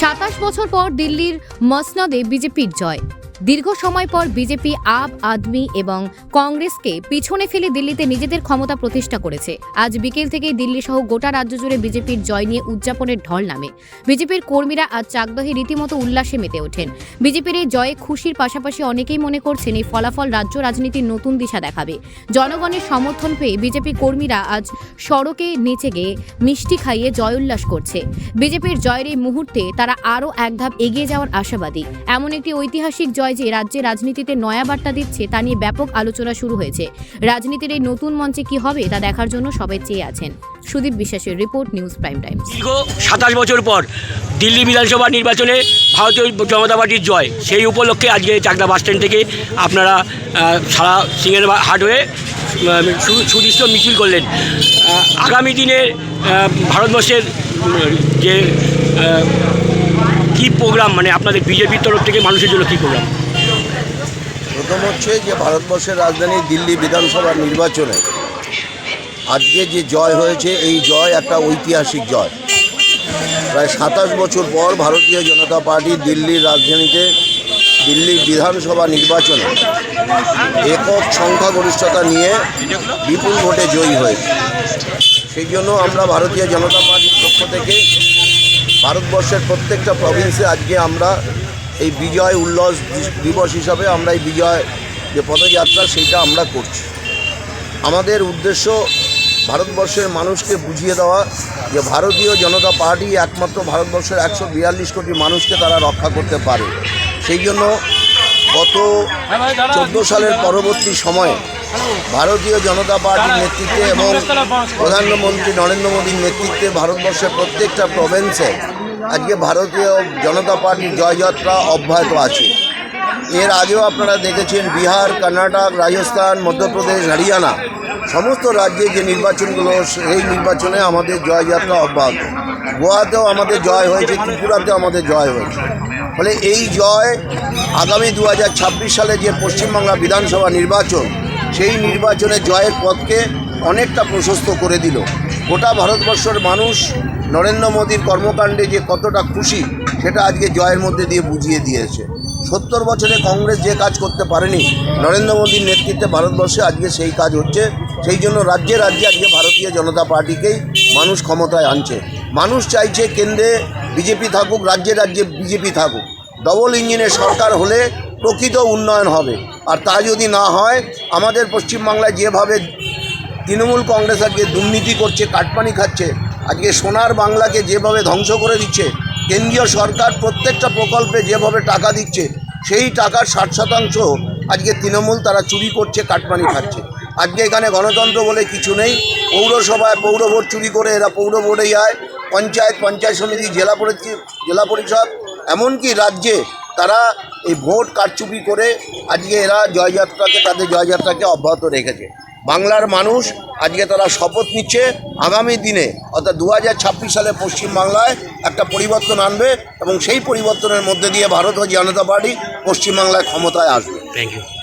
সাতাশ বছর পর দিল্লির মসনদে বিজেপির জয়। দীর্ঘ সময় পর বিজেপি আপ আদমি এবং কংগ্রেসকে পিছনে ফেলে দিল্লিতে নিজেদের ক্ষমতা প্রতিষ্ঠা করেছে। আজ বিকেল থেকেই দিল্লি সহ গোটা রাজ্য জুড়ে বিজেপির জয় নিয়ে উদযাপনের ঢল নামে। বিজেপির কর্মীরা আজ চাকদহে রীতিমতো উল্লাসে মেতে ওঠেন। বিজেপির এই জয়ে খুশির পাশাপাশি অনেকেই মনে করছেন এই ফলাফল রাজ্য রাজনীতির নতুন দিশা দেখাবে। জনগণের সমর্থন পেয়ে বিজেপি কর্মীরা আজ সড়কে নেচে গিয়ে মিষ্টি খাইয়ে জয় উল্লাস করছে। বিজেপির জয়ের এই মুহূর্তে তারা আরও এক ধাপ এগিয়ে যাওয়ার আশাবাদী। এমন একটি ঐতিহাসিক জয় যে রাজ্যে রাজনীতিতে নয়া বার্তা দিচ্ছে তা নিয়ে ব্যাপক আলোচনা শুরু হয়েছে। রাজনীতির এই নতুন মঞ্চে কি হবে তা দেখার জন্য সবাই চেয়ে আছেন। সুদীপ বিশ্বাসের রিপোর্ট নিউজ প্রাইম টাইম দীর্ঘ সাতাশ বছর পর দিল্লি বিধানসভা নির্বাচনে ভারতীয় জনতা পার্টির জয় সেই উপলক্ষে আজকে চাকদা বাস স্ট্যান্ড থেকে আপনারা সারা সিংহের হাট হয়ে আহ, সু- সুদৃশ্য মিছিল করলেন। আগামী দিনে ভারতবর্ষের যে কী প্রোগ্রাম মানে আপনাদের বিজেপির তরফ থেকে মানুষের জন্য কী প্রোগ্রাম প্রথম হচ্ছে যে ভারতবর্ষের রাজধানী দিল্লি বিধানসভা নির্বাচনে আজকে যে জয় হয়েছে, এই জয় একটা ঐতিহাসিক জয়। প্রায় সাতাশ বছর পর ভারতীয় জনতা পার্টি দিল্লির রাজধানীতে দিল্লি বিধানসভা নির্বাচনে একক সংখ্যাগরিষ্ঠতা নিয়ে বিপুল ভোটে জয়ী হয়েছে। সেই জন্য আমরা ভারতীয় জনতা পার্টির পক্ষ থেকে ভারতবর্ষের প্রত্যেকটা প্রভিন্সে আজকে আমরা এই বিজয় উল্লাস দিবস হিসাবে আমরা এই বিজয় যে পদযাত্রা সেইটা আমরা করছি। আমাদের উদ্দেশ্য ভারতবর্ষের মানুষকে বুঝিয়ে দেওয়া যে ভারতীয় জনতা পার্টি একমাত্র ভারতবর্ষের একশো বিয়াল্লিশ কোটি মানুষকে তারা রক্ষা করতে পারে। সেই জন্য গত চোদ্দ সালের পরবর্তী সময়ে ভারতীয় জনতা পার্টির নেতৃত্বে এবং প্রধানমন্ত্রী নরেন্দ্র মোদীর নেতৃত্বে ভারতবর্ষের প্রত্যেকটা প্রভিন্সে আজকে ভারতীয় জনতা পার্টির জয়যাত্রা অব্যাহত আছে। এর আগেও আপনারা দেখেছেন বিহার কর্ণাটক রাজস্থান মধ্যপ্রদেশ হরিয়ানা সমস্ত রাজ্যে যে নির্বাচনগুলো সেই নির্বাচনে আমাদের জয়যাত্রা অব্যাহত। গোয়াতেও আমাদের জয় হয়েছে ত্রিপুরাতেও আমাদের জয় হয়েছে। ফলে এই জয় আগামী দু হাজার ছাব্বিশ সালে যে পশ্চিমবাংলা বিধানসভা নির্বাচন সেই নির্বাচনে জয়ের পথকে অনেকটা প্রশস্ত করে দিল। গোটা ভারতবর্ষের মানুষ নরেন্দ্র মোদীর কর্মকাণ্ডে যে কতটা খুশি, সেটা আজকে জয়ের মধ্যে দিয়ে বুঝিয়ে দিয়েছে। সত্তর বছরে কংগ্রেস যে কাজ করতে পারেনি, নরেন্দ্র মোদীর নেতৃত্বে ভারতবর্ষে আজকে সেই কাজ হচ্ছে। সেই জন্য রাজ্যে রাজ্যে আজকে ভারতীয় জনতা পার্টিকেই মানুষ ক্ষমতায় আনছে। মানুষ চাইছে কেন্দ্রে বিজেপি থাকুক, রাজ্যে রাজ্যে বিজেপি থাকুক। ডবল ইঞ্জিনের সরকার হলে প্রকৃত উন্নয়ন হবে। আর তা যদি না হয়, আমাদের পশ্চিমবাংলায় যেভাবে তৃণমূল কংগ্রেস আজকে দুর্নীতি করছে কাটপানি খাচ্ছে, আজকে সোনার বাংলাকে যেভাবে ধ্বংস করে দিচ্ছে, কেন্দ্রীয় সরকার প্রত্যেকটা প্রকল্পে যেভাবে টাকা দিচ্ছে, সেই টাকার ষাট শতাংশ আজকে তৃণমূল তারা চুরি করছে কাটপানি খাচ্ছে। আজকে এখানে গণতন্ত্র বলে কিছু নেই। পৌরসভায় পৌর ভোট চুরি করে এরা পৌর ভোটে যায় পঞ্চায়েত পঞ্চায়েত সমিতি, জেলা পরিষদ জেলা পরিষদ, এমনকি রাজ্যে তারা এই ভোট কারচুপি করে আজকে এরা জয়যাত্রাকে, তাদের জয়যাত্রাকে অব্যাহত রেখেছে। বাংলার মানুষ আজকে তারা শপথ নিচ্ছে আগামী দিনে। অর্থাৎ দু হাজার ছাব্বিশ সালে পশ্চিমবাংলায় একটা পরিবর্তন আনবে এবং সেই পরিবর্তনের মধ্যে দিয়ে ভারতীয় জনতা পার্টি পশ্চিমবাংলায় ক্ষমতায় আসবে। Thank you